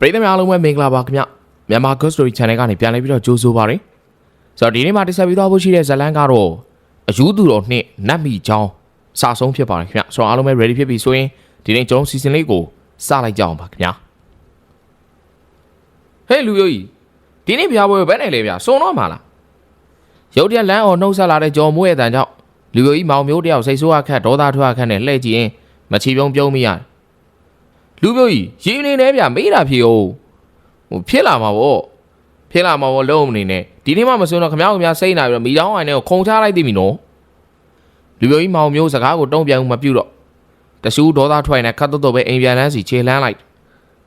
ပရိသတ်များအားလုံးပဲမင်္ဂလာပါခင်ဗျမြန်မာ Ghost Story Channel ကနေပြန်လည်ပြီးတော့ကြိုဆိုပါရစေဆိုတော့ဒီနေ့မှာတိဆက်ပြီးသွားဖို့ရှိတဲ့ဇတ်လန်းကတော့အယူသူတော်နှစ်နတ်မီချောင်းစာဆုံးဖြစ်ပါတယ်ခင်ဗျဆိုတော့အားလုံးပဲ ready ဖြစ်ပြီဆိုရင်ဒီနေ့ကျွန်တော် season လေးကိုစလိုက်ကြအောင်ပါခင်ဗျဟေးလူယိုကြီးဒီနေ့ပြပွဲဘယ်နဲ့လဲဗျစုံတော့မှာလားရုတ်တရက်လမ်းအောင်နှုတ်ဆက်လာတဲ့ကြော်မိုးရဲ့တန်ကြောင့်လူယိုကြီးမောင်မျိုးတယောက်စိတ်ဆိုးအခက်ဒေါသထွက်အခက်နဲ့လှည့်ကြည့်ရင်မချီပြုံးပြုံးမိရတယ် လူမျိုးကြီးရင်းနေနေဗျမေးတာဖြေအောင်ဟိုဖြစ်လာမှာဗောဖြစ်လာမှာဗောလုံးမနေနဲ့ဒီနေ့မှမစွန်းတော့ခမောက်ခမောက်စိတ်နာပြီးတော့မိချောင်းအိုင်နဲ့ကိုခုံချလိုက်သိပြီနော်လူမျိုးကြီးမောင်မျိုးစကားကိုတုံ့ပြန်မှုမပြုတ်တော့တဆူဒေါသထွက်နေခတ်တော့တော့ပဲအိမ်ပြန်လန်းစီခြေလန်းလိုက်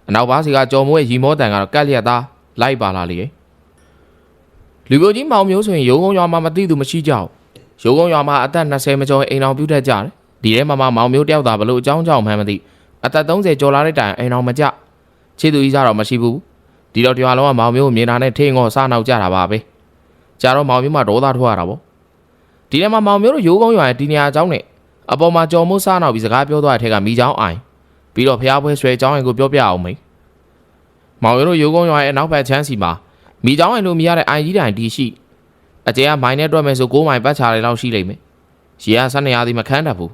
အနောက်ဘားစီကကြော်မိုးရဲ့ရီမောတန်ကတော့ကက်လျက်သားလိုက်ပါလာလေလူမျိုးကြီးမောင်မျိုးဆိုရင်ရုံကုန်းရွာမှာမသိသူမရှိကြဘူးရုံကုန်းရွာမှာအသက်20မကျော်အိမ်အောင်ပြုတ်တတ်ကြတယ်ဒီထဲမှာမှမောင်မျိုးတယောက်သာဘလို့အကြောင်းကြောင့်မှန်းမသိ အသက်30ကျော်လာတဲ့တိုင်အိမ်အောင်မကြခြေသူကြီးကြတော့မရှိဘူးဒီတော့တရားလုံးကမောင်မျိုးကိုမြင်တာနဲ့ထိန်ငေါစားနောက်ကြတာပါပဲကြာတော့မောင်မျိုးမှဒေါသထွက်ရတာပေါ့ဒီထဲမှာမောင်မျိုးတို့ရိုးကုန်းရွာရဲ့ဒီနေရာအကြောင်းနဲ့အပေါ်မှာကြော်မိုးစားနောက်ပြီးစကားပြောသွားတဲ့ထက်ကမိချောင်းအိုင်ပြီးတော့ဖျားပွဲဆွဲအကြောင်းအိမ်ကိုပြောပြအောင်မေးမောင်မျိုးတို့ရိုးကုန်းရွာရဲ့အနောက်ဘက်ချမ်းစီမှာမိချောင်းအိမ်လိုမြင်ရတဲ့အိုင်ကြီးတိုင်ဒီရှိအကျဲကမိုင်းနဲ့တွက်မယ်ဆို9မိုင်ပတ်ချာလေးလောက်ရှိလိမ့်မယ်ရေကဆက်နေရသည်မခန်းတတ်ဘူး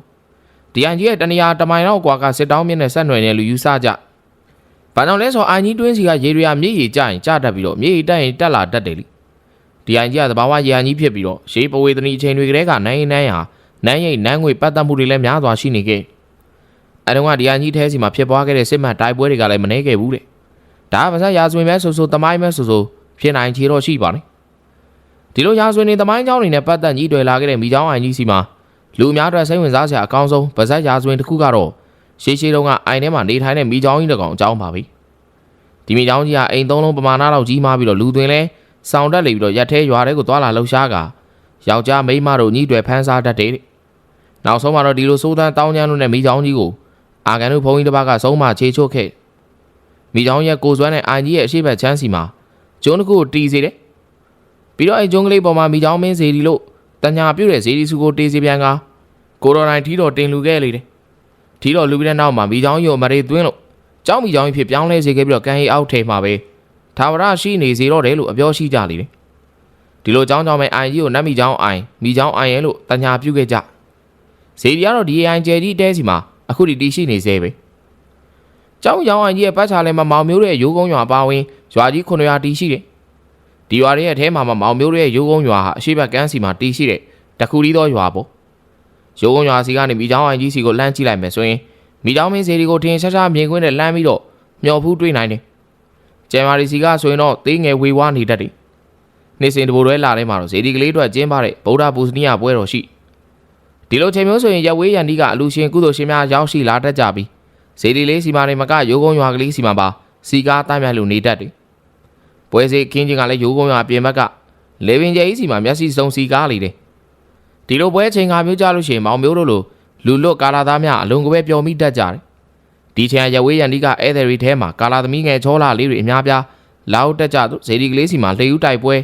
ဒီအိုင်ကြီးရဲ့တနေရာတမိုင်လောက်ကွာကစစ်တောင်းမြင့်နဲ့ဆက်နွယ်နေလူယူဆကြ။ဘာကြောင့်လဲဆိုအိုင်ကြီးတွင်းစီကရေတွေကမြေကြီးကြရင်ကြတတ်ပြီးတော့မြေကြီးတက်ရင်တက်လာတတ်တယ်လी။ဒီအိုင်ကြီးကသဘာဝရေအိုင်ကြီးဖြစ်ပြီးတော့ရှေးပဝေသနီအချိန်တွေကတည်းကနိုင်ရင်နိုင်ဟာနိုင်ရိတ်နန်းငွေပတ်သက်မှုတွေလည်းများစွာရှိနေခဲ့။အဲတုန်းကဒီအိုင်ကြီးထဲစီမှာဖြစ်ပွားခဲ့တဲ့စစ်မှန်တိုက်ပွဲတွေကလည်းမနှဲခဲ့ဘူးတဲ့။ဒါကပါစရာဇဝင်မဲဆိုဆိုတမိုင်းမဲဆိုဆိုဖြစ်နိုင်ချေတော့ရှိပါနဲ့။ဒီလိုရာဇဝင်တွေတမိုင်းเจ้าတွေနဲ့ပတ်သက်ကြီးတွေ့လာခဲ့တဲ့မိเจ้าအိုင်ကြီးစီမှာ လူအများအတွက်စိတ်ဝင်စားစရာအကောင်းဆုံးဗဇက်ရာဇဝင်တစ်ခုကတော့ရှေးရှေးတုန်းကအိုင်ထဲမှာနေထိုင်တဲ့မိချောင်းကြီးတစ်ကောင်အကြောင်းပါပဲဒီမိချောင်းကြီးကအိမ်သုံးလုံးပမာဏလောက်ကြီးမားပြီးတော့လူသွင်းလဲစောင်းတက်လေပြီးတော့ရက်သေးရွာတဲ့ကိုသွားလာလှုပ်ရှားကယောက်ျားမိန်းမတို့ညီးတွေဖမ်းစားတတ်တယ်တဲ့နောက်ဆုံးမှာတော့ဒီလိုစိုးတန်းတောင်းကျမ်းတို့နဲ့မိချောင်းကြီးကိုအာကန်တို့ဘုန်းကြီးတစ်ပါးကဆုံးမချေချို့ခဲ့မိချောင်းရဲ့ကိုစွမ်းနဲ့အိုင်ကြီးရဲ့အရှိတ်ချမ်းစီမှာကျုံးတစ်ခုကိုတီးစေတယ်ပြီးတော့အဲကျုံးကလေးပေါ်မှာမိချောင်းမင်းစီဒီလို့ တညာပြုတ်တဲ့ဇေဒီစုကိုတေးစီပြန်ကကိုရိုနိုင်ထီတော်တင်လူခဲ့လေတယ်ထီတော်လူပြီးတဲ့နောက်မှာမိချောင်းရုံမရေသွင်းလို့ကြောင်းမိချောင်းကြီးဖြစ်ပြောင်းလဲစေခဲ့ပြီးတော့ကန်ရီအောက်ထဲမှာပဲသာဝရရှိနေစေတော့တယ်လို့အပြောရှိကြလေတယ်ဒီလိုကြောင်းကြောင်းမဲ့အိုင်ကြီးကိုနတ်မိချောင်းအိုင်မိချောင်းအိုင်ရဲ့လို့တညာပြုတ်ခဲ့ကြဇေဒီကတော့ဒီအိုင်ကျယ်ကြီးတဲစီမှာအခုဒီတီရှိနေစေပဲကြောင်းရောင်းအိုင်ကြီးရဲ့ပတ်ချာလဲမှာမောင်မျိုးရဲ့ရိုးကုန်းရွာပါဝင်ရွာကြီး900တီရှိတယ် ဒီရွာရဲ့အထဲမှာမောင်မျိုးရဲ့ရိုးကုန်းရွာဟာအရှိတ်ကန်းစီမှာတီရှိတဲ့တခုရီသောရွာပေါ့ရုံးကုန်းရွာစီကနေမိချောင်းအိုင်ကြီးစီကိုလှမ်းကြည့်လိုက်မယ်ဆိုရင်မိချောင်းမင်းစီဒီကိုထင်ရှားရှားမြင်ကွင်းနဲ့လှမ်းပြီးတော့မျော်ဖူးတွေ့နိုင်တယ်။ကျန်မာရီစီကဆိုရင်တော့သေးငယ်ဝေဝါးနေတတ်တယ်။နေ့စဉ်တဘူတွဲလာထဲမှာတော့ဇေဒီကလေးအတွက်ကျင်းပတဲ့ဗုဒ္ဓပူဇနီယပွဲတော်ရှိဒီလိုချိန်မျိုးဆိုရင်ရဝေးရန်ဒီကအလူရှင်ကုသိုလ်ရှင်များရောက်ရှိလာတတ်ကြပြီးဇေဒီလေးစီမာနေမကရုံးကုန်းရွာကလေးစီမှာပါစီကားတိုင်းမြတ်လူနေတတ်တယ်။ ပွဲစီခင်းချင်းကလည်းရုံးကုန်းရွာပြင်ဘက်ကလေပင်ကျဲကြီးစီမှာမျက်စိစုံစီကားလေတယ်ဒီလိုပွဲချိန်ခါမျိုးကြလို့ရှိရင်မောင်မျိုးတို့လိုလူလွတ်ကာလာသားများအလုံးကပဲပျော်မိတတ်ကြတယ်။ဒီချိန်ရဝေးရန်ဒီကဧည့်သည်တွေထဲမှာကာလာသမီးငယ်ချောလာလေးတွေအများပြားလောက်တက်ကြသူဇေဒီကလေးစီမှာလှေဦးတိုက်ပွဲ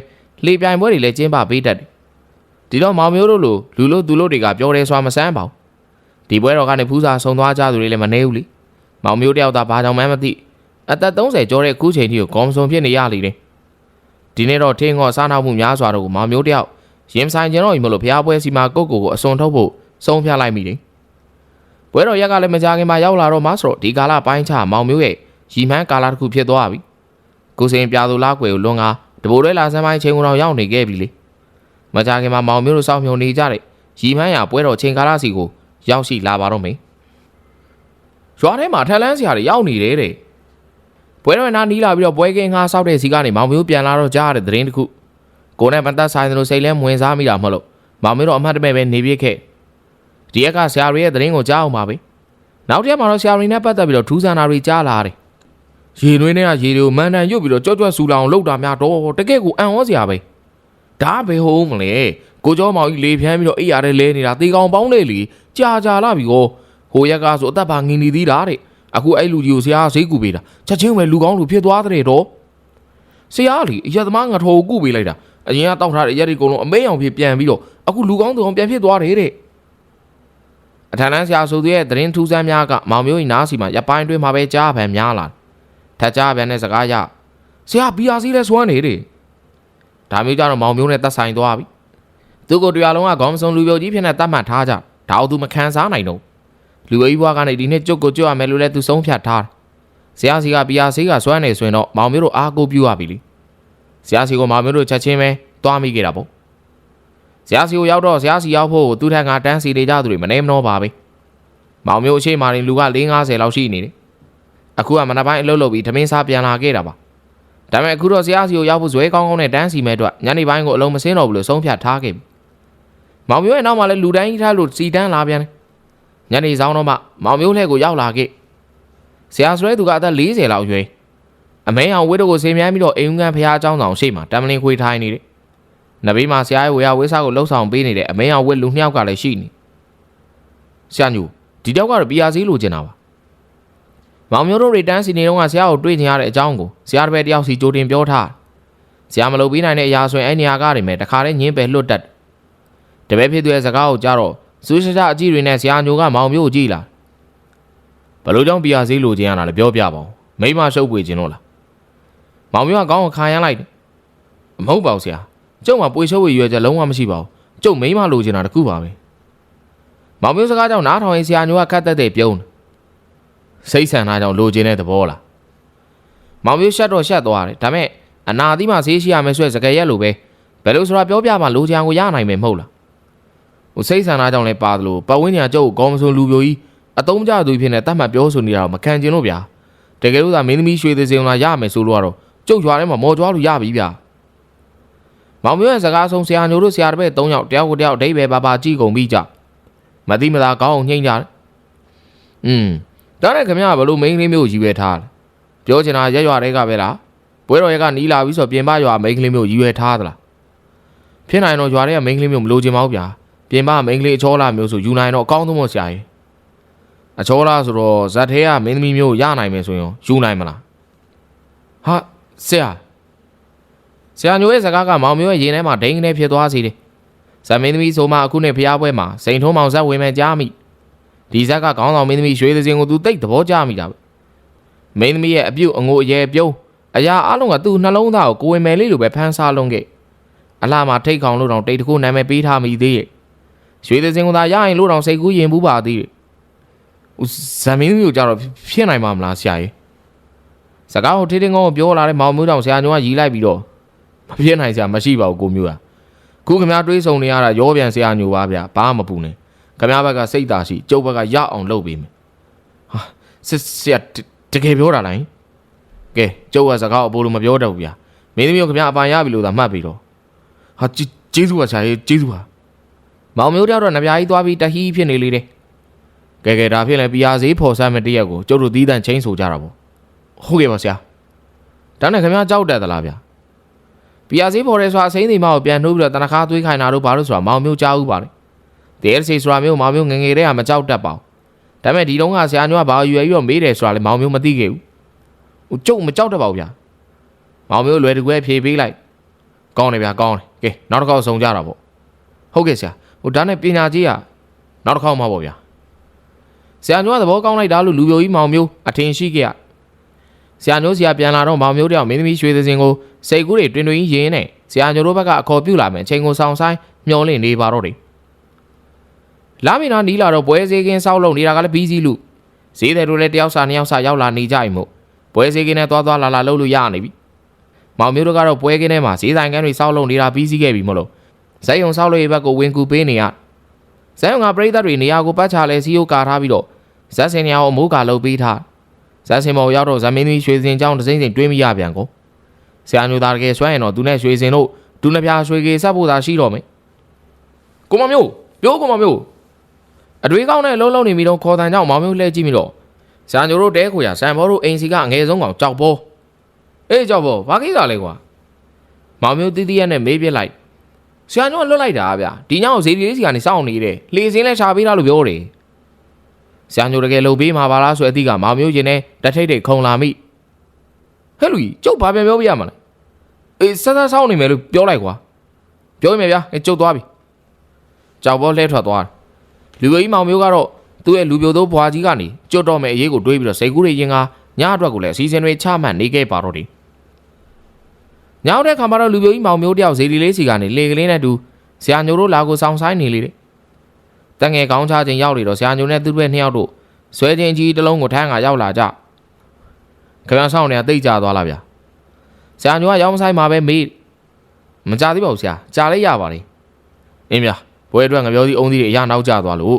လှေပြိုင်ပွဲတွေလည်းကျင်းပပေးတတ်တယ်။ဒီတော့မောင်မျိုးတို့လိုလူလို့သူလို့တွေကပြောတယ်ဆိုတာမဆန်းပါဘူး။ဒီပွဲတော်ကနေဖူးစာဆုံသွားကြသူတွေလည်းမနေဘူးလေ။မောင်မျိုးတယောက်သာဘာကြောင့်မှမသိ အသက်30ကျော်တဲ့ခုချိန်ထိကိုဂေါမစုံဖြစ်နေရလေတယ်။ဒီနေ့တော့ထင်းငေါ်စားနောက်မှုများစွာတို့ကိုမောင်မျိုးတယောက်ရင်ဆိုင်ကျင်တော့ရင်မလို့ဖျားပွဲစီမှာကိုကိုကိုအစွန်ထုတ်ဖို့ဆုံးဖြတ်လိုက်မိတယ်။ပွဲတော်ရက်ကလည်းမကြခင်မှာရောက်လာတော့မှဆိုတော့ဒီကာလပိုင်းခြားမောင်မျိုးရဲ့ရီမန်းကာလာတစ်ခုဖြစ်သွားပြီ။ကိုစင်ပြာသူလားကွယ်ကိုလွန်ကားတဘိုးတွဲလာစမ်းပိုင်းချိန်ကုန်တော့ရောက်နေခဲ့ပြီလေ။မကြခင်မှာမောင်မျိုးတို့စောင့်မျှော်နေကြတဲ့ရီမန်းရပွဲတော်ချိန်ကာလစီကိုရောက်ရှိလာပါတော့မယ်။ရွာထဲမှာထက်လန်းစရာတွေရောက်နေတယ်တဲ့။ ပွဲတော်နာနီးလာပြီးတော့ပွဲကင်းငါဆောက်တဲ့စီကနေမောင်မျိုးပြန်လာတော့ကြားရတဲ့သတင်းတစ်ခုကိုနဲ့မသက်ဆိုင်သလိုစိတ်လဲမဝင်စားမိတာမဟုတ်လို့မောင်မင်းတို့အမှတ်တမဲ့ပဲနေပြစ်ခဲ့ဒီရက်ကဆရာတွေရဲ့သတင်းကိုကြားအောင်ပါပဲနောက်တစ်ရက်မှာတော့ဆရာတွေနဲ့ပတ်သက်ပြီးတော့ထူးဆန်းတာတွေကြားလာတယ်ရေနွေးနဲ့ကရေတွေကိုမန်တန်ရွတ်ပြီးတော့ကြော့ကြော့ဆူလောင်လှုပ်တာများတော့တကယ့်ကိုအံ့ဩစရာပဲဒါဘယ်ဟုတ်မလဲကိုကျော်မောင်ကြီးလေဖြန်းပြီးတော့အိပ်ရတဲ့လဲနေတာတေကောင်ပေါင်းလေလေကြာကြာလာပြီကိုဟိုရက်ကဆိုအသက်ပါငင်နေသေးတာတဲ့ အခုအဲ့လူကြီးကိုဆရာဈေးကူပေးတာချက်ချင်းပဲလူကောင်းလူဖြစ်သွားတဲ့တော့ဆရာကလေအရက်သမားငါထော်ကိုကူပေးလိုက်တာအရင်ကတောက်ထားတဲ့ရက်တွေအကုန်လုံးအမေးအောင်ဖြစ်ပြန်ပြီးတော့အခုလူကောင်းသူအောင်ပြန်ဖြစ်သွားတယ်တဲ့အထက်တန်းဆရာဆိုသူရဲ့သတင်းထူးဆန်းများကမောင်မျိုးကြီးနားစီမှာရပိုင်းတွင်းမှာပဲကြားဖန်များလာထက်ကြားပြန်တဲ့စကားရဆရာဘီယာစီလဲစွမ်းနေတယ်ဒါမျိုးကြတော့မောင်မျိုးနဲ့တက်ဆိုင်သွားပြီသူကိုတရားလုံးကခေါင်းစုံလူပြိုကြီးဖြစ်နေတတ်မှတ်ထားကြဒါအောင်သူမခံစားနိုင်တော့ လူကြီးဘွားကနေဒီနေ့ကြုတ်ကိုကြွရမယ်လို့လဲသူဆုံးဖြတ်ထားတယ်ဆရာစီကဘီယာစီကစွမ်းနေဆိုရင်တော့မောင်မျိုးတို့အားကိုးပြုရပြီလေဆရာစီကမောင်မျိုးတို့ချက်ချင်းပဲတွားမိခဲ့တာပေါ့ဆရာစီကိုရောက်တော့ဆရာစီရောက်ဖို့သူထက်ကတန်းစီနေကြသူတွေမနေမနှောပါပဲမောင်မျိုးအရှိမာရင်လူက450လောက်ရှိနေတယ်အခုကမနက်ပိုင်းအလုပ်လုပ်ပြီးသမင်းစားပြန်လာခဲ့တာပါဒါပေမဲ့အခုတော့ဆရာစီကိုရောက်ဖို့ဇွဲကောင်းကောင်းနဲ့တန်းစီမဲ့အတွက်ညနေပိုင်းကိုအလုံးမစင်းတော့ဘူးလို့ဆုံးဖြတ်ထားခဲ့ပြီမောင်မျိုးရဲ့နောက်မှာလည်းလူတိုင်းကြီးထားလို့စီတန်းလာပြန်တယ် ညနေဆောင်တော့မှမောင်မျိုးလှဲ့ကိုရောက်လာခဲ့ဆရာဆိုတဲ့သူကအသက်40လောက်ရွယ်အမဲအောင်ဝိတ္တကိုဆေးမြန်းပြီးတော့အိမ်ဦးကန်ဖះအကြောင်းဆောင်ရှေ့မှာတမ်မလင်ခွေထိုင်းနေတယ်နဘေးမှာဆရာရဲ့ဝေယဝေးစားကိုလှုပ်ဆောင်ပေးနေတဲ့အမဲအောင်ဝိတ္တလူနှစ်ယောက်ကလည်းရှိနေဆရာညူဒီတောက်ကတော့ PRC လိုချင်တာပါမောင်မျိုးတို့တွေတန်းစီနေတော့ကဆရာကိုတွေ့ချင်ရတဲ့အကြောင်းကိုဆရာတစ်ပည့်တယောက်စီကြိုတင်ပြောထားဆရာမလုပ်ပြီးနိုင်တဲ့အရာဆိုရင်အဲ့နေရာကတွေမဲ့တခါတည်းညင်းပယ်လွတ်တက်တပည့်ဖြစ်သူရဲ့စကားကိုကြားတော့ စူးရှရှအကြည့်တွေနဲ့ဆရာညိုကမောင်မျိုးကိုကြည့်လာဘလို့ကြောင့်ပြရသေးလို့ခြင်းရတာလဲပြောပြပါဦးမိမရှုပ်ပွေခြင်းလို့လားမောင်မျိုးကကောင်းကိုခါရမ်းလိုက်တယ်မဟုတ်ပါဘူးဆရာကျုပ်မှာပွေရှုပ်ဝေရွယ်ချက်လုံးဝမရှိပါဘူးကျုပ်မိမလိုချင်တာတခုပါပဲမောင်မျိုးစကားကြောင့်နားထောင်ရင်ဆရာညိုကခတ်သက်တဲ့ပြုံးတယ်စိတ်ဆန္ဒကြောင့်လိုချင်တဲ့သဘောလားမောင်မျိုးရှက်တော့ရှက်သွားတယ်ဒါပေမဲ့အနာသီးမှဈေးရှိရမယ်ဆိုရယ်စကယ်ရက်လိုပဲဘယ်လိုဆိုတာပြောပြမှလိုချင်ကိုရနိုင်မယ်မဟုတ်လား ဟိုစိတ်ဆန္ဒကြောင့်လည်းပါသလိုပတ်ဝန်းကျင်ကကျုပ်ကိုကောင်းမစွန်လူပြိုကြီးအတုံးကြသူဖြစ်နေတတ်မှတ်ပြောဆိုနေတာတော့မခံကျင်လို့ဗျာတကယ်လို့သာမင်းသမီးရွှေသေးစင်လာရမယ်ဆိုလို့ကတော့ကျုပ်ရွာထဲမှာမော်ကြွားလို့ရပြီဗျာမောင်မျိုးရဲ့စကားဆုံးဆရာညိုတို့ဆရာတစ်ပည့်၃ယောက်တယောက်ကိုတယောက်အဓိပ္ပာယ်ပါပါကြည့်ကုန်ပြီးကြမသိမသာကောင်းအောင်ညှိမ့်ကြတယ်อืมဒါနဲ့ခင်ဗျားဘလို့မိန်းကလေးမျိုးကိုရည်ရွယ်ထားလဲပြောချင်တာရက်ရွာတွေကပဲလားပွဲတော်ရက်ကနီးလာပြီဆိုတော့ပြင်ပရွာမိန်းကလေးမျိုးရည်ရွယ်ထားသလားဖြစ်နိုင်တော့ရွာတွေကမိန်းကလေးမျိုးမလိုချင်ပါဘူးဗျာ ပြင်ပမိန်းကလေးအချောလာမျိုးဆိုယူနိုင်တော့အကောင်းဆုံးမို့ဆရာကြီးအချောလာဆိုတော့ဇက်ထဲကမင်းသမီးမျိုးရနိုင်မယ်ဆိုရင်ယူနိုင်မလားဟာဆရာဆရာညိုရဲ့စကားကမောင်မျိုးရဲ့ရင်ထဲမှာဒိန်းကနေဖြစ်သွားစီတယ်ဇက်မင်းသမီးဆိုမှအခုနဲ့ဖျားပွဲမှာစိန်ထုံးမောင်ဇက်ဝင်မဲ့ကြားမိဒီဇက်ကခေါင်းဆောင်မင်းသမီးရွှေသစင်ကိုသူတိတ်သဘောကျမိတာပဲမင်းသမီးရဲ့အပြုတ်အငိုအရဲပြုံးအရာအလုံးကသူ့နှလုံးသားကိုကိုယ်ဝင်မယ်လေးလိုပဲဖမ်းစားလုံးခဲ့အလားမှာထိတ်ခေါင်လို့တောင်တိတ်တခုနာမည်ပေးထားမိသေးရဲ့ ရွှေသစင်ကသာရရင်လို့တောင်စိတ်ကူးရင်ဘူးပါသေးတယ်ဦးဇမင်းသမီးကိုကြတော့ဖြစ်နိုင်မှာမလားဆရာကြီးစကားကိုထေးထင်းကောင်းကိုပြောလာတဲ့မောင်မျိုးတောင်ဆရာညိုကရီးလိုက်ပြီးတော့မဖြစ်နိုင်ဆရာမရှိပါဘူးကိုမျိုးကခုခမတွေးဆုံနေရတာရောပြန်ဆရာညိုပါဗျာဘာမှမပူနဲ့ခမရဘက်ကစိတ်သာရှိကျုပ်ဘက်ကရအောင်လုပ်ပေးမယ်ဟာစစ်ဆရာတတကယ်ပြောတာလားကဲကျုပ်ကစကားအပိုးလို့မပြောတော့ဘူးဗျာမင်းသမီးကိုခမရအပိုင်ရပြီလို့သာမှတ်ပြီးတော့ဟာကျေကျေးဇူးပါဆရာကြီးကျေးဇူးပါ မောင်မျိုးတယောက်တော့နပြားကြီးသွားပြီးတဟီးဖြစ်နေလေတယ်ကဲကဲဒါဖြစ်ရင်ပြာဈေးဖော်ဆမ်းမဲ့တရက်ကိုကျုပ်တို့သီးတန့်ချင်းဆိုကြတာပေါ့ဟုတ်ကဲ့ပါဆရာဒါနဲ့ခမရကြောက်တက်သလားဗျာပြာဈေးဖော်ရဲဆိုတာအစိမ့်သိမကိုပြန်နှုတ်ပြီးတော့တနခါသွေးခိုင်တာတို့ဘာလို့ဆိုတာမောင်မျိုးကြားဦးပါလေ DLC ဆိုတာမျိုးမောင်မျိုးငယ်ငယ်တည်းကမကြောက်တတ်ပါဘူး။ဒါပေမဲ့ဒီတုန်းကဆရာညွှန်ကဘာရွယ်ပြီးတော့မေးတယ်ဆိုတာလည်းမောင်မျိုးမသိခဲ့ဘူး။ဟိုကျုပ်မကြောက်တတ်ပါဘူးဗျာ။မောင်မျိုးလွယ်တကွဲဖြေပေးလိုက်။ကောင်းတယ်ဗျာကောင်းတယ်။ကဲနောက်တစ်ခေါက်ဆုံကြတာပေါ့။ဟုတ်ကဲ့ဆရာ။ ဟိုဒါနဲ့ပညာကြီးကနောက်တစ်ခေါက်မှပေါ့ဗျာ။ဆရာညွှန်ကသဘောကောင်းလိုက်တာလို့လူပြိုကြီးမောင်မျိုးအထင်ရှိခဲ့ရ။ဆရာညွှန်ဆရာပြန်လာတော့မောင်မျိုးတယောက်မင်းသမီးရွှေသစင်ကိုစိတ်ကူးတွေတွင်တွင်ရင်းနဲ့ဆရာညွှန်တို့ဘက်ကအခေါ်ပြုလာမယ်အချိန်ကိုဆောင်ဆိုင်မျောလင့်နေပါတော့တယ်လာမီနာနီးလာတော့ပွဲစည်းကင်းစောက်လုံနေတာကလည်းဘီးစီးလူဈေးတယ်တို့လည်းတယောက်စာနှစ်ယောက်စာရောက်လာနေကြရင်မို့ပွဲစည်းကင်းနဲ့သွားသွားလာလာလှုပ်လို့ရနေပြီမောင်မျိုးတို့ကတော့ပွဲကင်းထဲမှာဈေးဆိုင်ကန်းတွေစောက်လုံနေတာဘီးစီးခဲ့ပြီမို့လို့ ဇက်ယုံစောက်လို့ရဘက်ကိုဝင်ကူပေးနေရဇက်ယုံကပရိသတ်တွေနေရာကိုပတ်ချလဲစီယိုကာထားပြီးတော့ဇက်စင်နေရာကိုအမိုးကာလုပ်ပေးထားဇက်စင်မော်ရောက်တော့ဇမင်းသမီးရွှေစင်ကျောင်းတစ်စိမ့်စိမ့်တွေးမရပြန်ကိုဆရာညိုသားတကယ်ဆွဲရင်တော့သူနဲ့ရွှေစင်တို့ဒူနှပြရွှေကေဆက်ဖို့သာရှိတော့မယ်ကိုမမျိုးပြောကိုမမျိုးအတွေးကောင်းတဲ့လုံးလုံးနေပြီးတော့ခေါ်တန်ကြောင့်မောင်မျိုးလှည့်ကြည့်ပြီးတော့ဇာညိုတို့တဲခွေရဆန်ဘောတို့အိမ်စီကအငယ်ဆုံးကောင်ကြောက်ဘောအေးကြောက်ဘောဘာကိစ္စလဲကွာမောင်မျိုးတီးတီးရက်နဲ့မေးပြစ်လိုက် ဆရာညိုကလွတ်လိုက်တာဗျဒီညောင်ဈေးလေးစီကနေစောင့်နေတယ်လှေစင်းလဲရှာပေးတာလို့ပြောတယ်ဆရာညိုတကယ်လှုပ်ပေးမှာပါလားဆိုအသည့်ကမောင်မျိုးရင်နဲ့တထိတ်ထိတ်ခုံလာမိဟဲ့လူကြီးကျုပ်ဘာပြန်ပြောပြရမှာလဲအေးဆက်ဆက်စောင့်နေမယ်လို့ပြောလိုက်ကွာပြောရင်ဗျာကျုပ်သွားပြီကြောက်ဘောလှဲထွက်သွားတယ်လူပြိုကြီးမောင်မျိုးကတော့သူ့ရဲ့လူပြိုသောဘွားကြီးကနေကျွတ်တော့မဲ့အရေးကိုတွေးပြီးတော့စိတ်ကူးတွေရင်ကညအတွက်ကိုလည်းအစီအစဉ်တွေချမှတ်နေခဲ့ပါတော့တယ် ညောင်းတဲ့ခါမှာတော့လူပြိုကြီးမောင်မျိုးတယောက်ဇေဒီလေးစီကနေလေကလေးနဲ့တူဆရာညိုတို့လာကိုဆောင်ဆိုင်နေလေတယ်တငယ်ကောင်းချခြင်းရောက်လေတော့ဆရာညိုနဲ့သူ့ဘက်နှစ်ယောက်တို့ဆွဲချင်းကြီးတစ်လုံးကိုထမ်းကရောက်လာကြခင်ဗျားဆောင်နေတိတ်ကြသွားလားဗျာဆရာညိုကရောက်မဆိုင်မှာပဲမေးမကြသေးပါဘူးဆရာကြာလေးရပါလေအင်းဗျာဘွဲအတွက်ငပြောစီအုံးသီးတွေအရနောက်ကျသွားလို့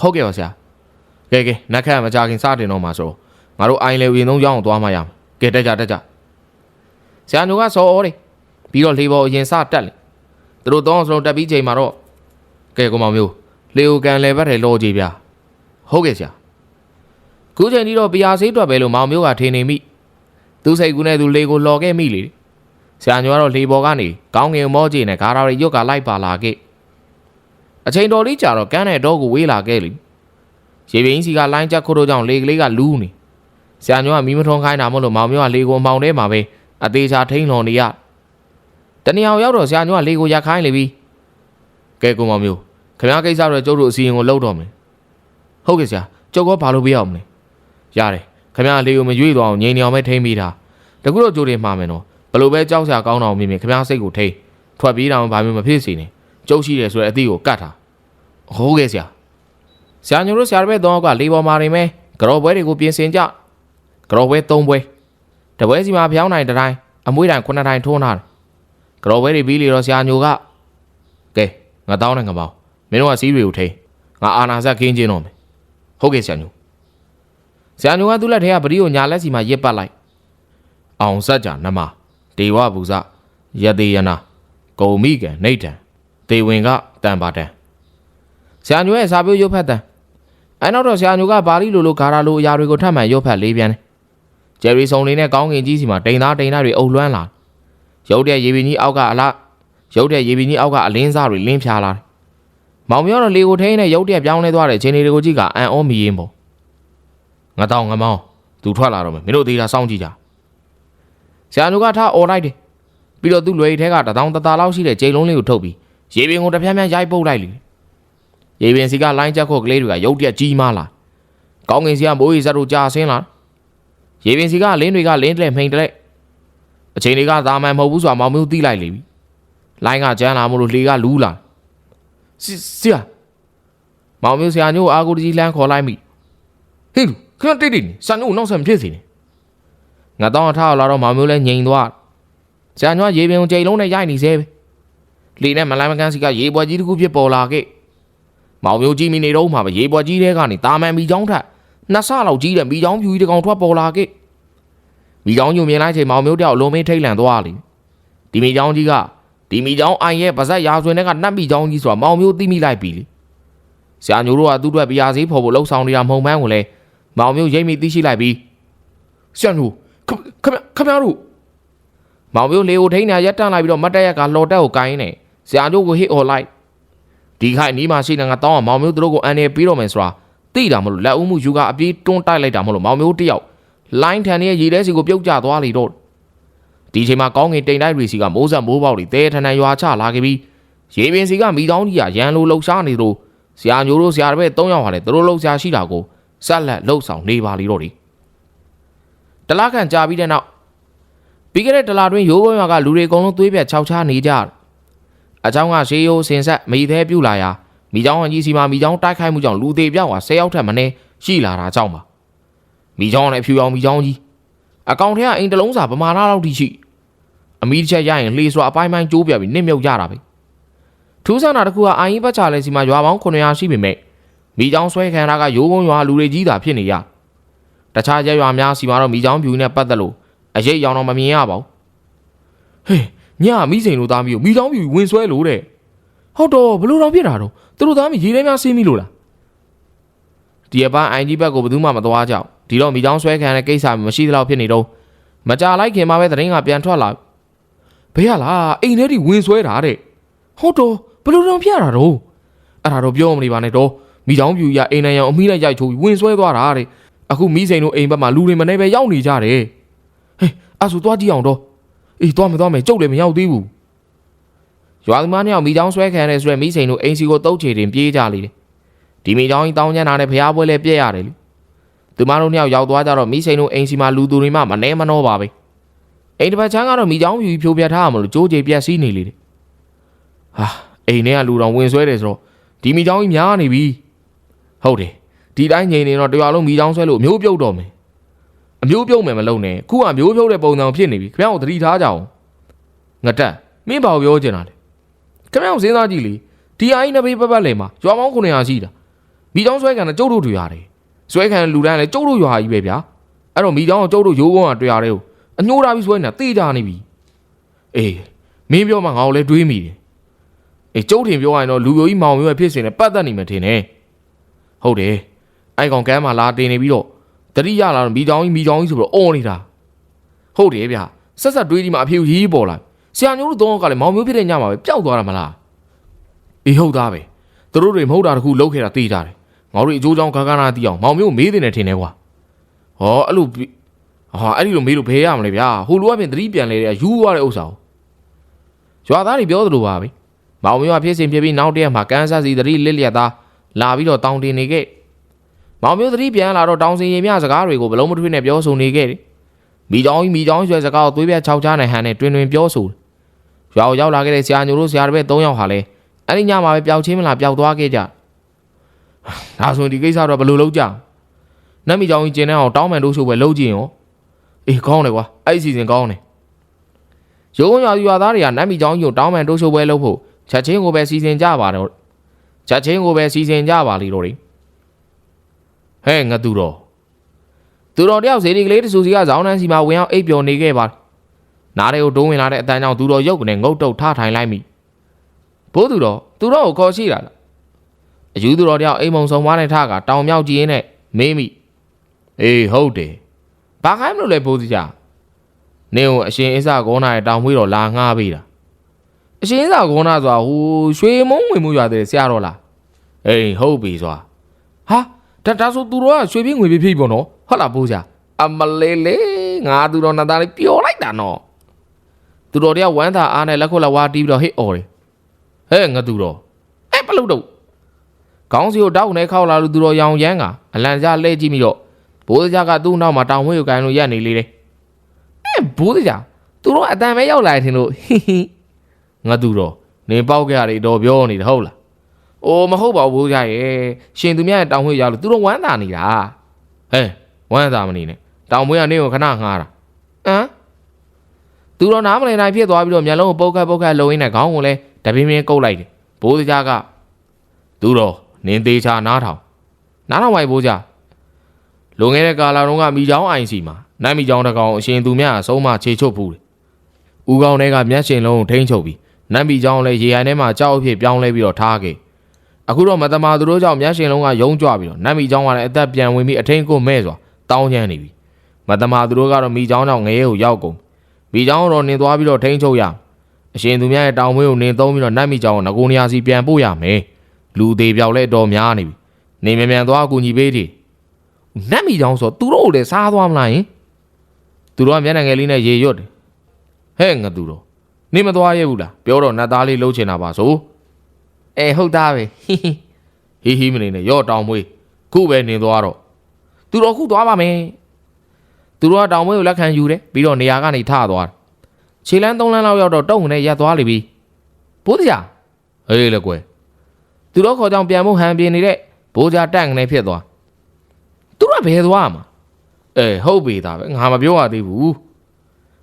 ဟုတ်ကဲ့ပါဆရာကဲကဲနက်ခတ်မကြခင်စတင်တော့မှာဆိုတော့ငါတို့အိုင်လေဝင်သုံးကြောင်းကိုသွားမှရမယ်ကဲတက်ကြတက်ကြ ဆရာညိုကစော်ဩတယ်ပြီးတော့လေပေါ်အရင်စတက်လေသူတို့သုံးအောင်စလုံးတက်ပြီးချိန်မှာတော့ကဲကောင်မမျိုးလေယိုကန်လေဘက်ထဲလောကြည့်ဗျာဟုတ်ကဲ့ဆရာခုချိန်ကြီးတော့ပြာဆေးတွက်ပဲလို့မောင်မျိုးကထင်နေမိသူစိတ်ကူးနဲ့သူလေကိုလော်ခဲ့မိလေဆရာညိုကတော့လေပေါ်ကနေကောင်းငင်မောကြည့်နဲ့ဂါရာတွေရွတ်ကလိုက်ပါလာခဲ့အချိန်တော်လေးကြာတော့ကန်းတဲ့တော့ကိုဝေးလာခဲ့လေရေပင်းစီကလိုင်းချက်ခုတ်တော့ကြောင့်လေကလေးကလူးနေဆရာညိုကမီးမထွန်းခိုင်းတာမို့လို့မောင်မျိုးကလေကိုမောင်ထဲမှာပဲ အသေးချာထိန်လွန်နေရတနေအောင်ရောက်တော့ဆရာညိုကလေကိုရခိုင်းလေပြီကဲကိုမောင်မျိုးခင်ဗျားကိစ္စတော့ကျုပ်တို့အစီရင်ကိုလှုပ်တော့မယ်ဟုတ်ကဲ့ဆရာကျုပ်ကဘာလို့ပြရအောင်မလဲရတယ်ခင်ဗျားလေကိုမရွေ့တော့အောင်ငြိမ်နေအောင်ပဲထိမ့်မိတာတကူတော့ကြိုတင်မှာမယ်နော်ဘလို့ပဲကြောက်စရာကောင်းတော့မြင်မြင်ခင်ဗျားစိတ်ကိုထိမ့်ထွက်ပြေးတောင်ဘာမျိုးမဖြစ်စေနဲ့ကျုပ်ရှိတယ်ဆိုတဲ့အသည့်ကိုကတ်ထားဟုတ်ကဲ့ဆရာဆရာညိုတို့ဆရာတစ်ပည့်သုံးယောက်ကလေပေါ်မှာနေမယ်ကြော်ပွဲတွေကိုပြင်ဆင်ကြကြော်ပွဲ၃ပွဲ တပွဲစီမှာဖျောင်းနိုင်တစ်တိုင်းအမွေးတိုင်း9တိုင်းထိုးနာတယ်ကြော်ပွဲတွေပြီးလေတော့ဆရာညိုကကဲငါတောင်းတယ်ငါပေါင်းမင်းတို့ကစီးတွေကိုထိန်းငါအာနာဆက်ခင်းချင်းတော့မယ်ဟုတ်ကဲ့ဆရာညိုဆရာညိုကသူ့လက်ထဲကပရိကိုညာလက်စီမှာရစ်ပတ်လိုက်အောင်ဆက်ကြနမဒေဝဘူဇယတေယနာဂုံမိကံနေတံဒေဝင်ကတန်ပါတံဆရာညိုရဲ့စာပြရုပ်ဖတ်တံအဲနောက်တော့ဆရာညိုကဘာလီလိုလိုဂါရာလိုအရာတွေကိုထပ်မံရုပ်ဖတ်လေးပြန်တယ် ဂျယ်ရီစုံလေးနဲ့ကောင်းကင်ကြီးစီမှာတိန်သားတိန်သားတွေအုပ်လွှမ်းလာရုပ်တဲ့ရေပင်ကြီးအောက်ကအလားရုပ်တဲ့ရေပင်ကြီးအောက်ကအလင်းစားတွေလင်းဖြာလာတယ်မောင်မြောတော့လေကိုထိန်းနဲ့ရုပ်တဲ့ပြောင်းလဲသွားတဲ့ခြေနေတွေကိုကြည့်ကအံ့ဩမိရင်ပေါ့ငါတောင်းငမောင်းသူထွက်လာတော့မယ်မင်းတို့သေးတာစောင့်ကြည့်ကြဆရာညိုကထားអော်လိုက်တယ်ပြီးတော့သူ့လွယ်ရီထဲကတထောင်တသားလောက်ရှိတဲ့ဂျိန်လုံးလေးကိုထုတ်ပြီးရေပင်ကိုတစ်ပြန်းပြန်းရိုက်ပုတ်လိုက်လေရေပင်စီကလိုင်းချက်ခုတ်ကလေးတွေကရုပ်တက်ကြီးမားလာကောင်းကင်စီကမိုးရီဇက်တို့ကြာဆင်းလာ ရေပင်စီကလင်းတွေကလင်းတလဲမှိန်တလဲအချိန်တွေကသာမန်မဟုတ်ဘူးဆိုတာမောင်မျိုးသိလိုက်လေပြီလိုင်းကကျန်းလာမလို့လေကလူးလာဆရာမောင်မျိုးဆရာညို့အာကိုကြီးလမ်းခေါ်လိုက်မိဟေးလူခဏတိတ်တိတ်နေဆန်ညို့နောက်ဆက်မဖြစ်စေနဲ့ငါတော့ထားလာတော့မောင်မျိုးလဲငြိမ်သွားဆရာညို့ရေပင်ကိုကြိမ်လုံးနဲ့ရိုက်နေသေးပဲလေနဲ့မလိုင်းမကန်းစီကရေပွက်ကြီးတစ်ခုဖြစ်ပေါ်လာခဲ့မောင်မျိုးကြီးမိနေတော့မှပဲရေပွက်ကြီးတဲကနေတာမန်မီချောင်းထက် နှစ်ဆလောက်ကြီးတဲ့မီချောင်းဖြူကြီးတစ်ကောင်ထွက်ပေါ်လာခဲ့မီချောင်းညုံမြင်လိုက်ချိန်မောင်မျိုးတယောက်လုံးမင်းထိတ်လန့်သွားလိဒီမီချောင်းကြီးကဒီမီချောင်းအိုင်ရဲ့ပါဇက်ရာဇဝင်တွေကနှက်မီချောင်းကြီးဆိုတာမောင်မျိုးသိမိလိုက်ပြီလေဆရာညိုတို့ကသူ့အတွက်ပြာစည်းဖော်ဖို့လှုပ်ဆောင်နေတာမဟုတ်မှန်းကိုလေမောင်မျိုးရိပ်မိသိရှိလိုက်ပြီဆရာညိုခခခမတို့မောင်မျိုးလေကိုထိန်းနေရက်တန့်လိုက်ပြီးတော့မတ်တက်ရက်ကလော်တက်ကိုကိုင်းနေဆရာညိုကိုဟစ်អော်လိုက်ဒီခိုင်နီးမှရှိနေငါတောင်းအောင်မောင်မျိုးတို့ကိုအန်နေပြီးတော့မယ်ဆိုတာ သိတာမလို့လက်ဦးမှုယူကအပြေးတွန်းတိုက်လိုက်တာမလို့မောင်မျိုးတယောက်လိုင်းထန်ရဲ့ရေထဲစီကိုပြုတ်ကျသွားလေတော့ဒီချိန်မှာကောင်းကင်တိမ်တိုက်တွေစီကမိုးဆက်မိုးပေါက်တွေတဲထန်ထန်ရွာချလာခဲ့ပြီးရေပင်စီကမိတောင်းကြီးကရန်လိုလှုပ်ရှားနေလို့ဆရာညိုတို့ဆရာတပည့်၃ယောက်ဟာလည်းသူတို့လှုပ်ရှားရှိတာကိုဆက်လက်လှုပ်ဆောင်နေပါလိတော့တယ်တလားခန့်ကြာပြီးတဲ့နောက်ပြီးခဲ့တဲ့တလားတွင်ရိုးကုန်းရွာကလူတွေအကုန်လုံးသွေးပြတ်ခြောက်ချားနေကြတယ်အချောင်းကရှေးရိုးစင်ဆက်မိသေးပြူလာရာ မိချောင်းဝင်ကြီးစီမှာမိချောင်းတိုက်ခိုက်မှုကြောင့်လူသေးပြောက်ဟာ၁၀ယောက်ထက်မနည်းရှိလာတာကြောင့်ပါမိချောင်းနဲ့ဖြူအောင်မိချောင်းကြီးအကောင်ထဲကအိမ်တလုံးစာပမာဏလောက်ထိရှိအမီးတစ်ချက်ရရင်လှေစွာအပိုင်းပိုင်းကျိုးပြပြီးနစ်မြုပ်ကြတာပဲထူးဆန်းတာတစ်ခုကအာရင်ပတ်ချလဲစီမှာရွာပေါင်း900ရှိပေမဲ့မိချောင်းဆွဲခံတာကရိုးကုန်းရွာလူတွေကြီးတာဖြစ်နေရတခြားရက်ရွာများစီမှာတော့မိချောင်းဖြူနဲ့ပတ်သက်လို့အရေးရောင်တော့မမြင်ရပါဘူးဟေးညမိစိန်တို့သားမီးကိုမိချောင်းဖြူဝင်ဆွဲလို့တဲ့ဟုတ်တော့ဘလို့တော့ဖြစ်တာတော့ သူတို့သားမီးရေထဲများဆင်းမိလို့လားဒီအပန်းအိုင်ကြီးဘက်ကိုဘယ်သူမှမသွားကြဘူးဒီတော့မိချောင်းဆွဲခံတဲ့ကိစ္စမရှိသလောက်ဖြစ်နေတော့မကြလိုက်ခင်မှာပဲသတင်းကပြန်ထွက်လာဘေးရလားအိမ်ထဲထိဝင်ဆွဲတာတဲ့ဟုတ်တော့ဘလို့တော့ဖြစ်ရတာတော့အဲ့ဒါတော့ပြောမနေပါနဲ့တော့မိချောင်းဖြူရအိမ်နိုင်အောင်အမိလိုက်ရိုက်ချိုးပြီးဝင်ဆွဲသွားတာတဲ့အခုမိစိန်တို့အိမ်ဘက်မှာလူတွေမနေပဲရောက်နေကြတယ်ဟေးအဲ့ဆိုသွားကြည့်အောင်တော့အေးသွားမယ်သွားမယ်ကြုတ်လည်းမရောက်သေးဘူး ရွာသမားနှစ်ယောက်မိချောင်းဆွဲခံရတယ်ဆိုတော့မိစိန်တို့အိမ်စီကိုတုတ်ချေတင်ပြေးကြလေတယ်ဒီမိချောင်းကြီးတောင်းကျမ်းတာနဲ့ဖျားပွဲလဲပြက်ရတယ်လေတသူမတို့နှစ်ယောက်ရောက်သွားကြတော့မိစိန်တို့အိမ်စီမှာလူသူတွေမှမနှဲမနှောပါပဲအိမ်တစ်ပတ်ချမ်းကတော့မိချောင်းဖြူဖြိုပြတ်ထားရမလို့ကြိုးကြေပြက်စီးနေလေတယ်ဟာအိမ်ထဲကလူတော်ဝင်ဆွဲတယ်ဆိုတော့ဒီမိချောင်းကြီးများနေပြီဟုတ်တယ်ဒီတိုင်းငြိမ်နေတော့တရားလုံးမိချောင်းဆွဲလို့အမျိုးပြုတ်တော့မယ်အမျိုးပြုတ်မယ်မလုပ်နဲ့ခုကအမျိုးပြုတ်တဲ့ပုံစံဖြစ်နေပြီခင်ဗျားတို့သတိထားကြအောင်ငါတက်မင်းဘာကိုပြောချင်တာလဲ ခင်ဗျားတို့စဉ်းစားကြည့်လေဒီအိုင်းနှစ်ဘေးပတ်ပတ်လေမှာရွာပေါင်း900ရှိတာမိချောင်းဆွဲကန်တဲ့ကျုပ်တို့တွေရတယ်ဆွဲခံလူတန်းလည်းကျုပ်တို့ရွာကြီးပဲဗျာအဲ့တော့မိချောင်းကကျုပ်တို့ရိုးကုန်းကတွေ့ရတယ်ကိုအညှိုးထားပြီးဆွဲနေတာတေးကြနေပြီအေးမင်းပြောမှငါ့ကိုလည်းတွေးမိတယ်အေးကျုပ်ထင်ပြောရရင်တော့လူပြိုကြီးမောင်မျိုးရဲ့ဖြစ်စဉ်နဲ့ပတ်သက်နေမှထင်တယ်ဟုတ်တယ်အဲ့ကောင်ကမ်းမှာလာတင်နေပြီးတော့တတိယလာတော့မိချောင်းကြီးမိချောင်းကြီးဆိုပြီးတော့အော်နေတာဟုတ်တယ်ဗျာဆက်ဆက်တွေးဒီမှာအဖေကိုရေးပေါ်လာ ဆရာညိုးတို့တော့ကလည်းမောင်မျိုးဖြစ်တဲ့ညမှာပဲပျောက်သွားတာမလားအေးဟုတ်သားပဲသူတို့တွေမဟုတ်တာတခုလုပ်ခဲ့တာတေးကြတယ်ငါတို့အကျိုးကြောင့်ကာကနာတီးအောင်မောင်မျိုးမေးတယ်နဲ့ထင်တယ်ကွာဟောအဲ့လိုပြဟာအဲ့ဒီလိုမေးလို့ဘယ်ရမလဲဗျာဟိုလူကပြင်သတိပြန်လေတဲ့ယူသွားတဲ့ဥစ္စာကိုရွာသားတွေပြောသလိုပါပဲမောင်မျိုးကဖြစ်စဉ်ဖြစ်ပြီးနောက်တရက်မှာကန်ဆတ်စီသတိလစ်လျက်သားလာပြီးတော့တောင်းတင်နေခဲ့မောင်မျိုးသတိပြန်လာတော့တောင်းစင်ရင်မြစကားတွေကိုဘလုံးမထွေးနဲ့ပြောဆိုနေခဲ့တယ်မိချောင်းကြီးမိချောင်းရွှဲစကားကိုသွေးပြတ်ခြောက်ချနိုင်ဟန်နဲ့တွင်တွင်ပြောဆိုတယ် ရွာကိုရောက်လာခဲ့တဲ့ဆရာညိုတို့ဆရာတစ်ပည့်၃ယောက်ဟာလည်းအဲ့ဒီညမှာပဲပျောက်ချင်းမလားပျောက်သွားခဲ့ကြဒါဆိုရင်ဒီကိစ္စတော့ဘယ်လိုလုပ်ကြအောင်နတ်မိချောင်းကြီးကျင်းတဲ့အောင်တောင်းပန်တို့ဆိုပဲလုပ်ကြည့်ရင်ရောအေးကောင်းတယ်ကွာအဲ့ဒီစီစဉ်ကောင်းတယ်ရုံးရွာရွာသားတွေကနတ်မိချောင်းကြီးကိုတောင်းပန်တို့ဆိုပဲလုပ်ဖို့ချက်ချင်းကိုပဲစီစဉ်ကြပါတော့ချက်ချင်းကိုပဲစီစဉ်ကြပါလိတော့တယ်ဟဲ့ငါသူတော်သူတော်တယောက်စေဒီကလေးတဆူစီကဇောင်းနှန်းစီမှာဝင်အောင်အိပ်ပျော်နေခဲ့ပါ နားတွေကိုဒုံးဝင်လာတဲ့အတန်းကြောင့်သူတော်ရုပ်ကနေငုတ်တုတ်ထထိုင်လိုက်မိဘိုးသူတော်သူတော်ကိုခေါ်ရှိတာလားအယူသူတော်တယောက်အိမ်မုံဆောင်မနဲ့ထားကတောင်မြောက်ကြည့်ရင်းနဲ့မေးမိအေးဟုတ်တယ်ဘာခိုင်းမလို့လဲဘိုးစီချာနင်းကိုအရှင်အစ္ဆကောနာရဲ့တောင်မွေးတော်လာငှားပေးတာအရှင်အစ္ဆကောနာဆိုတာဟိုရွှေမုံဝင်မှုရွာတဲ့ဆရာတော်လားအေးဟုတ်ပြီစွာဟာဒါဒါဆိုသူတော်ကရွှေပြင်းငွေပြည့်ပြည့်ပေါ့နော်ဟုတ်လားဘိုးစီချာအမလေးလေးငါသူတော်နတ်သားလေးပျော်လိုက်တာနော် သူတော်တယောက်ဝမ်းသာအားနဲ့လက်ခွက်လက်ဝါးတီးပြီးတော့ဟိတ်អော်တယ်ဟဲ့ငါသူတော်အဲ့ဘလို့တော့ခေါင်းစီကိုတောက်နေခောက်လာလို့သူတော်ရောင်ရမ်းကအလံကြလှဲ့ကြည့်ပြီးတော့ဘိုးစကြကသူ့နောက်မှာတောင်ဝဲကိုကန်လို့ရက်နေလေတယ်အဲဘိုးစကြသူတို့အတန်ပဲရောက်လာတယ်ထင်လို့ဟိဟိငါသူတော်နေပေါက်ကြရတယ်တော့ပြောနေတယ်ဟုတ်လားအိုးမဟုတ်ပါဘူးဘိုးစကြရဲ့ရှင်သူမြတ်ရဲ့တောင်ဝဲရောက်လို့သူတို့ဝမ်းသာနေတာဟဲ့ဝမ်းသာမနေနဲ့တောင်ဝဲကနေကိုခဏငှားတာဟမ် သူတော်နားမလည်နိုင်ဖြစ်သွားပြီးတော့မျက်လုံးကိုပုတ်ခတ်ပုတ်ခတ်လုံရင်းနဲ့ခေါင်းကိုလည်းတပင်းပင်းကုတ်လိုက်တယ်ဘိုးစကြကသူတော့နင်းသေးချာနားထောင်နားထောင်ပါဘိုးကြလွန်ခဲ့တဲ့ကာလတုန်းကမိချောင်းအိုင်စီမှာနတ်မိချောင်းတစ်ကောင်အရှင်သူမြတ်အဆုံးမခြေချုပ်ဖူးတယ်။ဦးကောင်းတွေကမျက်ရှင်လုံးကိုထိမ့်ချုပ်ပြီးနတ်မိချောင်းလည်းရေဟန်ထဲမှာကြောက်အဖြစ်ပြောင်းလဲပြီးတော့ထားခဲ့။အခုတော့မတမာသူတို့ကြောင့်မျက်ရှင်လုံးကယုံကြွပြီးတော့နတ်မိချောင်းကလည်းအသက်ပြန်ဝင်ပြီးအထင်းကိုမဲ့စွာတောင်းချမ်းနေပြီ။မတမာသူတို့ကတော့မိချောင်းကြောင့်ငရဲကိုရောက်ကုန်။ မိချောင်းတော့နင်းသွားပြီးတော့ထိမ့်ချုပ်ရ။အရှင်သူမြတ်ရဲ့တောင်မွေးကိုနင်းသုံးပြီးတော့နတ်မိချောင်းကိုငကိုနေရာစီပြန်ပို့ရမယ်။လူသေးပြောက်လဲတော်များနေပြီနေမြန်မြန်သွားအကူညီပေးတယ်နတ်မိချောင်းဆိုသူတို့ကိုလည်းစားသွားမလားယင်သူတို့ကမျက်နှာငယ်လေးနဲ့ရေရွတ်တယ်ဟဲ့ငါသူတို့နေမသွားရဘူးလားပြောတော့နတ်သားလေးလှုပ်ချင်တာပါဆိုအဲဟုတ်သားပဲဟိဟိဟိဟိမနေနဲ့ရော့တောင်မွေးခုပဲနေသွားတော့သူတို့ခုသွားပါမယ် သူတို့ကတောင်မွေးကိုလက်ခံယူတယ်ပြီးတော့နေရာကနေထသွားတယ်ခြေလန်းသုံးလန်းလောက်ရောက်တော့တုံးနဲ့ရက်သွားလိပြီဘိုးတရားဟေးလေကွယ်သူတို့ခေါ်ကြောင်ပြန်မှုဟန်ပြင်းနေတဲ့ဘိုးကြားတန့်ကနေဖြစ်သွားသူတို့ကဘယ်သွားမှာအဲဟုတ်ပြီသားပဲငါမပြောရသေးဘူး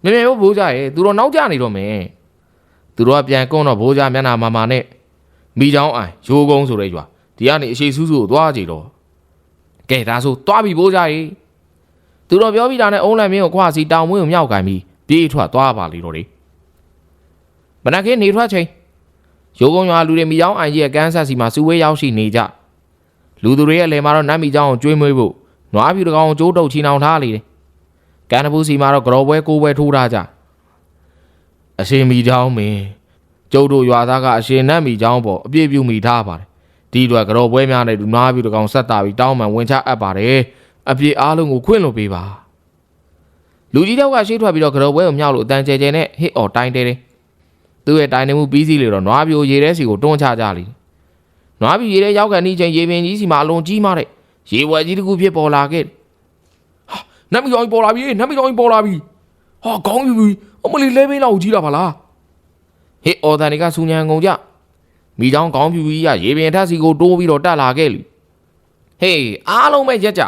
မြင်မြင်ဘိုးကြားရဲ့သူတို့နောက်ကျနေတော့မယ်သူတို့ကပြန်ကုန်းတော့ဘိုးကြားမျက်နှာမာမာနဲ့မိချောင်းအိုင်ရိုးကုန်းဆိုတဲ့ရွာဒီကနေအရှိဆူးဆူကိုသွားကြည့်တော့ကဲဒါဆိုသွားပြီဘိုးကြားရဲ့ သူတို့ပြောပြီးတာနဲ့အုံးလန်မင်းကိုခွာစီတောင်မွေးကိုမြောက်ကန်ပြီးပြေးထွက်သွားပါလိမ့်တော့လေမနက်ခင်းနေထွက်ချိန်ရိုးကုန်းရွာလူတွေမိချောင်းအိုင်ကြီးရဲ့ကန်းဆက်စီမှာစုဝေးရောက်ရှိနေကြလူသူတွေရဲ့လယ်မှာတော့နတ်မိချောင်းကိုကျွေးမွေးဖို့နွားဖြူတကောင်ကိုကျိုးတုပ်ချီနှောင်ထားလေတယ်ကန်းတပူးစီမှာတော့ကြော်ပွဲကိုပွဲထိုးထားကြအရှင်မိချောင်းမင်းကျုပ်တို့ရွာသားကအရှင်နတ်မိချောင်းပေါ်အပြည့်ပြုမိထားပါတယ်ဒီအတွက်ကြော်ပွဲများနဲ့နွားဖြူတကောင်ဆက်တာပြီးတောင်းပန်ဝင်ချအပ်ပါတယ် အပြည့်အားလုံးကိုခွင့်လွှတ်ပေးပါလူကြီးတောက်ကရှေ့ထွက်ပြီးတော့ကြော်ပွဲကိုမြောက်လို့အတန်ကျဲကျဲနဲ့ဟစ်အော်တိုင်းတဲတယ်သူ့ရဲ့တိုင်နေမှုပြီးစီးလေတော့နွားပြိုရေထဲစီကိုတွန်းချကြလိနွားပြိုရေထဲရောက်ကန်ဤချိန်ရေပင်ကြီးစီမှာအလွန်ကြီးမားတဲ့ရေဝဲကြီးတစ်ခုဖြစ်ပေါ်လာခဲ့တယ်နတ်မီတော်ကြီးပေါ်လာပြီနတ်မီတော်ကြီးပေါ်လာပြီဟာခေါင်းယူပြီအမလီလဲဘင်းလောက်ကြီးတာပါလားဟေးအော်တန်တွေကစူညံကုန်ကြမိချောင်းခေါင်းပြူကြီးကရေပင်ထက်စီကိုတိုးပြီးတော့တက်လာခဲ့လူဟေးအားလုံးပဲရက်ကြ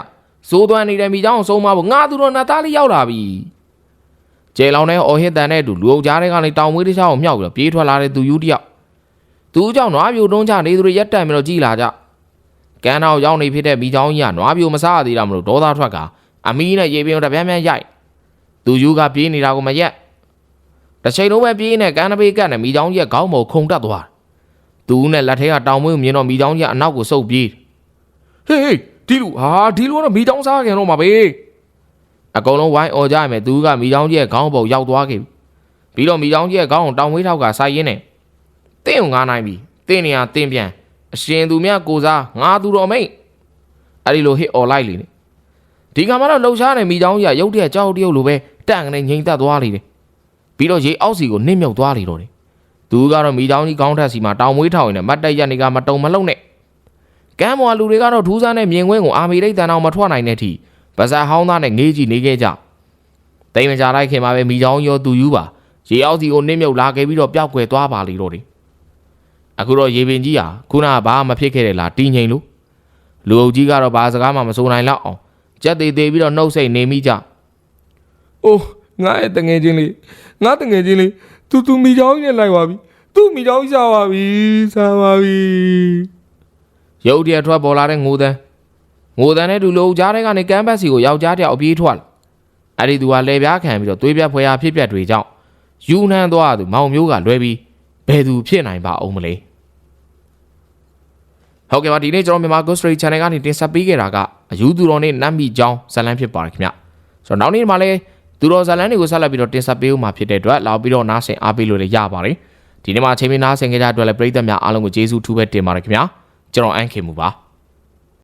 ဇိုးသွမ်းနေတဲ့မိချောင်းဆုံးမဖို့ငါသူတော်နတ်သားလေးရောက်လာပြီကျေလောင်နဲ့အော်ဟစ်တန်နဲ့တူလူအုပ်ကြားတွေကနေတောင်မွေးတစ်ချောင်းကိုမြောက်ပြီးတော့ပြေးထွက်လာတဲ့သူယူတယောက်သူကြောင့်နွားပြိုတွန်းချနေသူတွေရက်တန်ပြီးတော့ကြည်လာကြကန်းတော်ရောက်နေဖြစ်တဲ့မိချောင်းကြီးကနွားပြိုမစားရသေးတာမလို့ဒေါသထွက်ကအမီးနဲ့ရေပြင်းတပြန်းပြန်းရိုက်သူယူကပြေးနေတာကိုမရက်တစ်ချိန်လုံးပဲပြေးနေကန်းတပေးကတ်နဲ့မိချောင်းကြီးကခေါင်းပေါ်ခုန်တက်သွားသူနဲ့လက်ထဲကတောင်မွေးမြင်တော့မိချောင်းကြီးကအနောက်ကိုဆုပ်ပြေးဟေးဟေး ဒီလူဟာဒီလူကတော့မိချောင်းစားခင်တော့မှာပဲအကုန်လုံးဝိုင်းអော်ကြရမယ်သူကမိချောင်းကြီးရဲ့ခေါင်းပေါ်ရောက်သွားခဲ့ပြီပြီးတော့မိချောင်းကြီးရဲ့ခေါင်းကိုတောင်ဝေးထောက်ကဆိုင်ရင်းနဲ့တင်းုံငားနိုင်ပြီတင်းနေရတင်းပြန်အရှင်သူမြတ်ကိုစားငါသူတော်မိတ်အဲ့ဒီလိုဟစ်អော်လိုက်လေနေဒီကံမှာတော့လှုပ်ရှားနေမိချောင်းကြီးကရုတ်တရက်ကြောက်တရုတ်လိုပဲတန့်ကနေငိမ့်သက်သွားလေတယ်ပြီးတော့ရေအောက်စီကိုနစ်မြုပ်သွားလေတော့တယ်သူကတော့မိချောင်းကြီးကောင်းထက်စီမှာတောင်မွေးထောင်နေမတ်တက်ရက်နေကမတုံမလုံနဲ့ ကမ်းပေါ်လူတွေကတော့ထူးဆန်းတဲ့မြင်ကွင်းကိုအာမီရိတ်တန်အောင်မထွက်နိုင်တဲ့အထိပါဇာဟောင်းသားနဲ့ငေးကြည့်နေခဲ့ကြတိမ်မကြလိုက်ခင်မှာပဲမိချောင်းရောသူယူပါရေအောက်စီကိုနစ်မြုပ်လာခဲ့ပြီးတော့ပျောက်ကွယ်သွားပါလေတော့တယ်အခုတော့ရေပင်ကြီးဟာခုနကဘာမှမဖြစ်ခဲ့တယ်လားတင်းငိမ်လို့လူအုပ်ကြီးကတော့ဘာစကားမှမစိုးနိုင်တော့အောင်ကြက်သေးသေးပြီးတော့နှုတ်ဆက်နေမိကြ။အိုးငါရဲ့တငယ်ချင်းလေးငါတငယ်ချင်းလေးသူသူမိချောင်းကြီးနဲ့လိုက်ပါပြီ။သူ့မိချောင်းကြီးစားပါပြီစားပါပြီ ရုတ်တရက်ထွက်ပေါ်လာတဲ့ငိုတန်းငိုတန်းနဲ့တူလူအုပ်ကြားထဲကနေကမ်းဘတ်စီကိုယောက်ျားတယောက်အပြေးထွက်လာအဲ့ဒီသူကလဲပြားခံပြီးတော့သွေးပြတ်ဖွယ်ရာဖြစ်ပျက်တွေကြောင့်ယူနှမ်းသွားသူမောင်မျိုးကလွဲပြီးဘယ်သူဖြစ်နိုင်ပါအောင်မလဲဟုတ်ကဲ့ပါဒီနေ့ကျွန်တော်မြန်မာ Ghost Story Channel ကနေတင်ဆက်ပေးခဲ့တာကအယူသူတော်နဲ့နတ်မိချောင်းဇာတ်လမ်းဖြစ်ပါတယ်ခင်ဗျဆိုတော့နောက်နေ့မှာလည်းသူတော်ဇာတ်လမ်းတွေကိုဆက်လက်ပြီးတော့တင်ဆက်ပေးဦးမှာဖြစ်တဲ့အတွက်လောက်ပြီးတော့နားဆင်အားပေးလို့လည်းရပါတယ်ဒီနေ့မှာအချိန်မီနားဆင်ကြတဲ့အတွက်လည်းပရိသတ်များအားလုံးကိုကျေးဇူးထူးပဲတင်ပါတယ်ခင်ဗျာ ကျွန်တော်အန်ခင်မူပါ